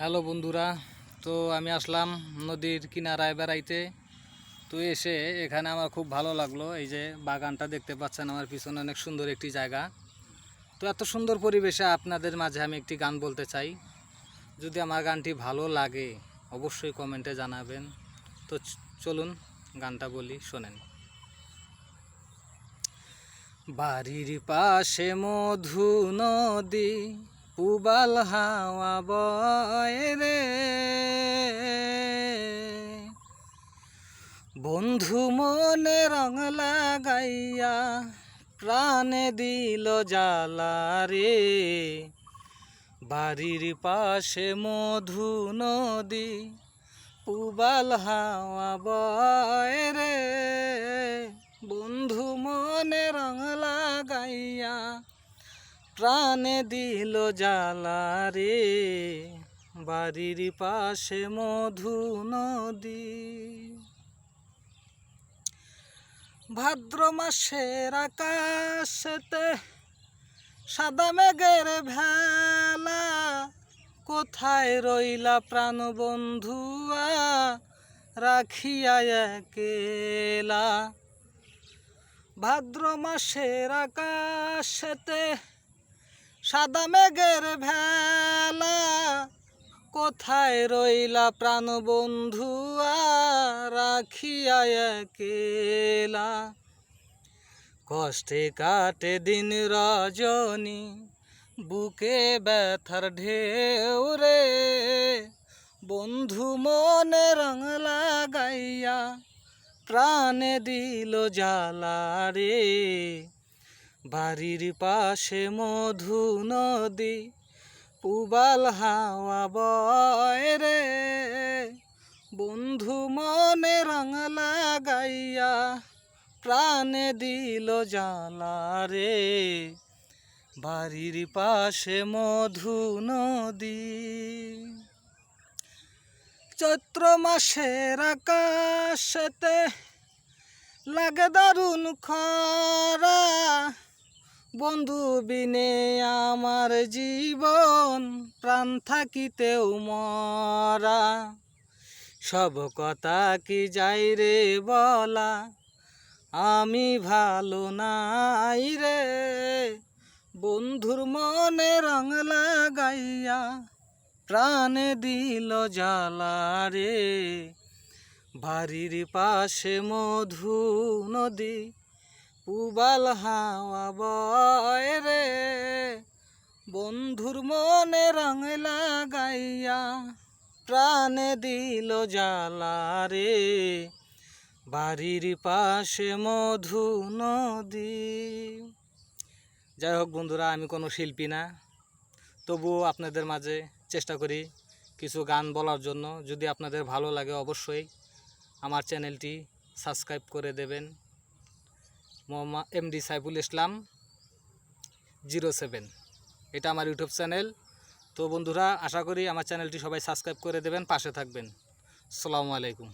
Hello বন্ধুরা, তো আমি আসলাম নদীর কিনারায় বেড়াইতে। তো এসে এখানে আমার খুব ভালো লাগল, এই যে বাগানটা দেখতে পাচ্ছেন আমার পিছনে অনেক সুন্দর একটি জায়গা। তো এত সুন্দর পরিবেশে আপনাদের মাঝে আমি একটি গান বলতে চাই। যদি আমার গানটি ভালো লাগে, অবশ্যই কমেন্টে জানাবেন। তো চলুন গানটা বলি, শোনেন। বাড়ির পাশে মধু নদী উবাল হাওয়া বয় রে। বন্ধু মনে রং লাগাইয়া প্রাণে দিল জ্বালা রে। বাড়ির পাশে মধু নদী উবাল হাওয়া বয় রে। বন্ধু মনে রং লাগাইয়া প্রাণে দিল জ্বালা রে, বাড়ির পাশে মধু নদী। ভাদ্র মাসের আকাশেতে সাদা মেঘের ভেলা, কোথায় রইলা প্রাণ বন্ধুয়া রাখিয়া একেলা। ভাদ্র মাসের আকাশেতে সাদা মেঘের ভেলা। কোথায় রইলা প্রাণ বন্ধুয়া, রাখিয়া একেলা। কষ্টে কাটে দিন রজনী, বুকে ব্যথার ঢেউ রে। বন্ধু মনে রং লাগাইয়া, প্রাণে দিল জ্বালা রে। বাড়ির পাশে মধু নদী পুবাল হাওয়া বয় রে। বন্ধু মনে রং লাগাইয়া প্রাণে দিল জ্বালা রে। বাড়ির পাশে মধু নদী চৈত্র মাসের আকাশেতে লাগে দারুণ খরা। বন্ধু বিনে আমার জীবন, প্রাণ থাকিতেও মরা। সব কথা কি যাই রে বলা? আমি ভালো নাই রে। বন্ধুর মনে রং লাগাইয়া প্রাণে দিল জ্বালা রে। বাড়ির পাশে মধু নদী উবাল হাওয়া বয় রে। বন্ধুর মনে রং লাগাইয়া প্রাণে দিল জ্বালা রে। বাড়ির পাশে মধু নদী। যাই হোক বন্ধুরা, আমি কোনো শিল্পী না। তবুও আপনাদের মাঝে চেষ্টা করি কিছু গান বলার জন্য। যদি আপনাদের ভালো লাগে অবশ্যই আমার চ্যানেলটি সাবস্ক্রাইব করে দেবেন। Mohammad MD Saiful Islam, zero seven. এটা আমার ইউটিউব চ্যানেল। তো বন্ধুরা, আশা করি আমার চ্যানেলটি সবাই সাবস্ক্রাইব করে দেবেন, পাশে থাকবেন। সালামু আলাইকুম।